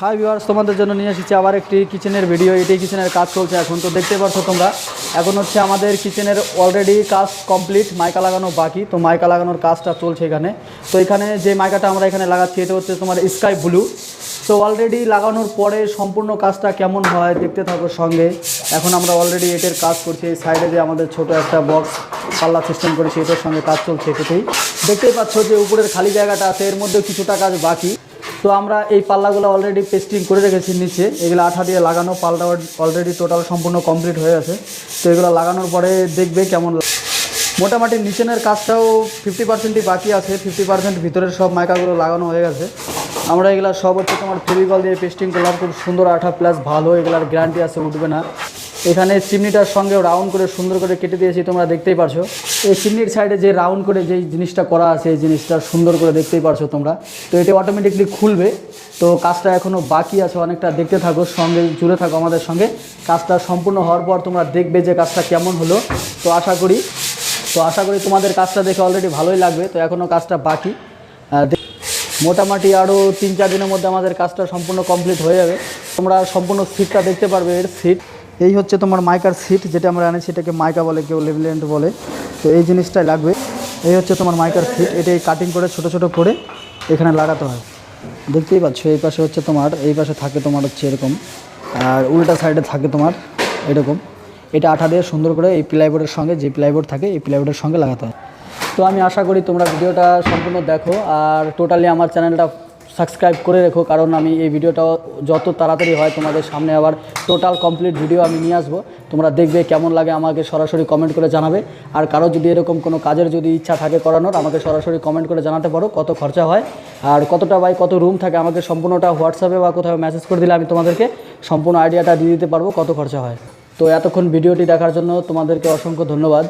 Hi viewers তোমাদের জন্য নিয়ে এসেছি আবার একটি কিচেনের ভিডিও এটি কিচেনের কাজ চলছে এখন, তো দেখতে পাচ্ছ তোমরা। এখন হচ্ছে আমাদের কিচেনের অলরেডি কাজ কমপ্লিট মাইকা লাগানো বাকি। তো মাইকা লাগানোর কাজটা চলছে এখানে। তো এখানে যে মাইকাটা আমরা এখানে লাগাচ্ছি, এটা হচ্ছে তোমার স্কাই ব্লু তো অলরেডি লাগানোর পরে সম্পূর্ণ কাজটা কেমন হয় দেখতে থাকো সঙ্গে। এখন আমরা অলরেডি এটার কাজ করছি, এই সাইডে যে আমাদের ছোট একটা বক্স পাল্লা সিস্টেম করেছি, এটার সঙ্গে কাজ চলছে এটাতেই। দেখতেই পাচ্ছ যে উপরের খালি জায়গাটা আছে, এর মধ্যে কিছুটা কাজ বাকি। তো আমরা এই পাল্লাগুলো অলরেডি পেস্টিং করে রেখেছি নিচে। এগুলো আঠা দিয়ে লাগানো পাল্টা অলরেডি টোটাল সম্পূর্ণ কমপ্লিট হয়ে আছে। তো এগুলো লাগানোর পরে দেখবে কেমন। মোটামুটি নিচেনের কাজটাও ফিফটি পার্সেন্টই বাকি আছে ফিফটি পার্সেন্ট ভিতরের সব মাইকাগুলো লাগানো হয়ে গেছে। আমরা এগুলো সব হচ্ছে তোমার ফেভিকল দিয়ে পেস্টিং করলাম, খুব সুন্দর আঠা প্লাস ভালো, এগুলার গ্যারান্টি আছে, উঠবে না। এখানে চিমনিটার সঙ্গে রাউন্ড করে সুন্দর করে কেটে দিয়েছি, তোমরা দেখতেই পারছ। এই চিমনির সাইডে যে রাউন্ড করে যেই জিনিসটা করা আছে, এই জিনিসটা সুন্দর করে দেখতেই পারছ তোমরা। তো এটা অটোমেটিকলি খুলবে। তো কাজটা এখনও বাকি আছে, অনেকটা দেখতে থাকো, সঙ্গে জুড়ে থাকো আমাদের সঙ্গে। কাজটা সম্পূর্ণ হওয়ার পর তোমরা দেখবে যে কাজটা কেমন হলো। তো আশা করি, তো আশা করি তোমাদের কাজটা দেখে অলরেডি ভালোই লাগবে। তো এখনও কাজটা বাকি। মোটামুটি আরও তিন চার দিনের মধ্যে আমাদের কাজটা সম্পূর্ণ কমপ্লিট হয়ে যাবে। তোমরা সম্পূর্ণ সিটটা দেখতে পারবে, এর সিট এই হচ্ছে তোমার মাইকার সিট যেটা আমরা আনি, সেটাকে মাইকা বলে, কেউ লেভেলেন্ট বলে। তো এই জিনিসটাই লাগবে। এই হচ্ছে তোমার মাইকার সিট এটাই কাটিং করে ছোট ছোট করে এখানে লাগাতে হয়। দেখতেই পাচ্ছ, এই পাশে হচ্ছে তোমার, এই পাশে থাকে তোমার হচ্ছে এরকম, আর উল্টা সাইডে থাকে তোমার এরকম। এটা আঠা দিয়ে সুন্দর করে এই প্লাইবোর্ডের সঙ্গে, যে প্লাইবোর্ড থাকে, এই প্লাইবোর্ডের সঙ্গে লাগাতে হয়। তো আমি আশা করি তোমরা ভিডিওটা সম্পূর্ণ দেখো, আর টোটালি আমার চ্যানেলটা সাবস্ক্রাইব করে রেখো, কারণ আমি এই ভিডিওটা যত তাড়াতাড়ি হয় তোমাদের সামনে আবার টোটাল কমপ্লিট ভিডিও আমি নিয়ে আসব। তোমরা দেখবে কেমন লাগে, আমাকে সরাসরি কমেন্ট করে জানাবে। আর কারও যদি এরকম কোনো কাজের যদি ইচ্ছা থাকে করানোর, আমাকে সরাসরি কমেন্ট করে জানাতে পারো, কত খরচা হয়। আর কতটা বাই কত রুম থাকে, আমাকে সম্পূর্ণটা হোয়াটসঅ্যাপে বা কোথাও মেসেজ করে দিলে আমি তোমাদেরকে সম্পূর্ণ আইডিয়াটা দিয়ে দিতে পারব, কত খরচা হয়। তো এতক্ষণ ভিডিওটি দেখার জন্য তোমাদেরকে অসংখ্য ধন্যবাদ।